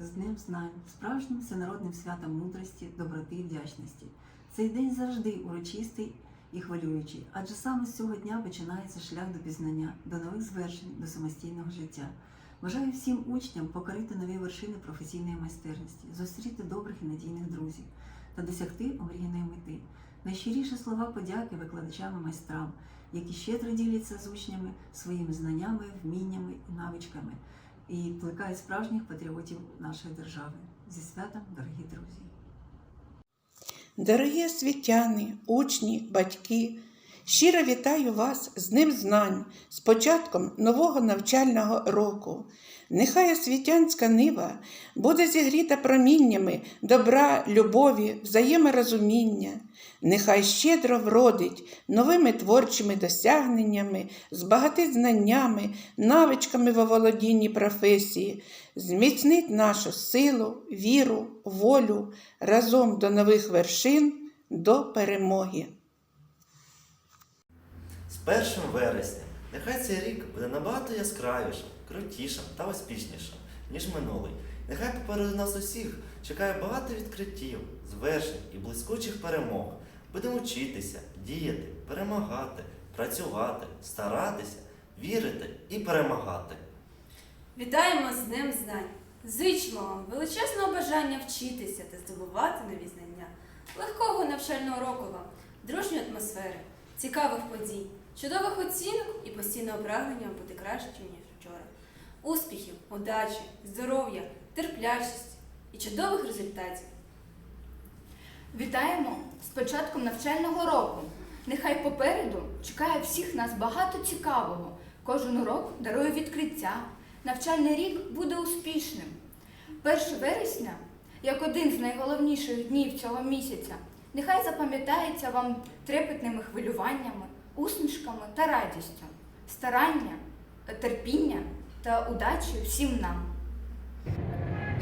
з Днем Знань, справжнім всенародним святом мудрості, доброти і вдячності. Цей день завжди урочистий і хвилюючий, адже саме з цього дня починається шлях до пізнання, до нових звершень, до самостійного життя. Бажаю всім учням покорити нові вершини професійної майстерності, зустріти добрих і надійних друзів та досягти омріяної мети. Найщиріші слова подяки викладачам і майстрам, які щедро діляться з учнями своїми знаннями, вміннями і навичками і плекають справжніх патріотів нашої держави. Зі святом, дорогі друзі! Дорогі освітяни, учні, батьки, щиро вітаю вас з Днем Знань, з початком нового навчального року. Нехай освітянська нива буде зігріта проміннями добра, любові, взаєморозуміння. Нехай щедро вродить новими творчими досягненнями, збагатить знаннями, навичками в оволодінні професії, зміцнить нашу силу, віру, волю разом до нових вершин, до перемоги. З 1 вересня нехай цей рік буде набагато яскравішим, крутішим та успішнішим, ніж минулий. Нехай попереду нас усіх чекає багато відкриттів, звершень і блискучих перемог. Будемо вчитися, діяти, перемагати, працювати, старатися, вірити і перемагати. Вітаємо з Днем Знань! Зичимо вам величезного бажання вчитися та здобувати нові знання, легкого навчального року вам, дружньої атмосфери, цікавих подій, чудових оцінок і постійного прагнення бути кращим, ніж вчора. Успіхів, удачі, здоров'я, терплячості і чудових результатів. Вітаємо з початком навчального року. Нехай попереду чекає всіх нас багато цікавого. Кожен урок дарує відкриття. Навчальний рік буде успішним. 1 вересня, як один з найголовніших днів цього місяця, нехай запам'ятається вам трепетними хвилюваннями, усмішками та радістю, старання, терпіння та удачі всім нам.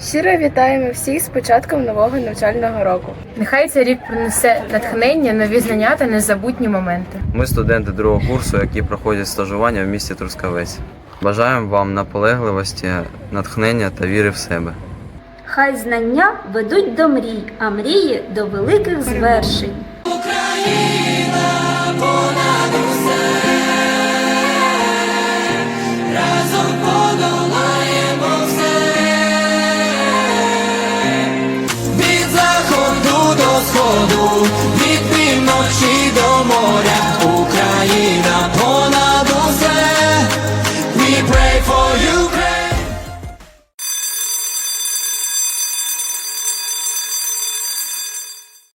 Щиро вітаємо всіх з початком нового навчального року. Нехай цей рік принесе натхнення, нові знання та незабутні моменти. Ми студенти другого курсу, які проходять стажування в місті Трускавець. Бажаємо вам наполегливості, натхнення та віри в себе. Хай знання ведуть до мрій, а мрії до великих звершень. Україна todo.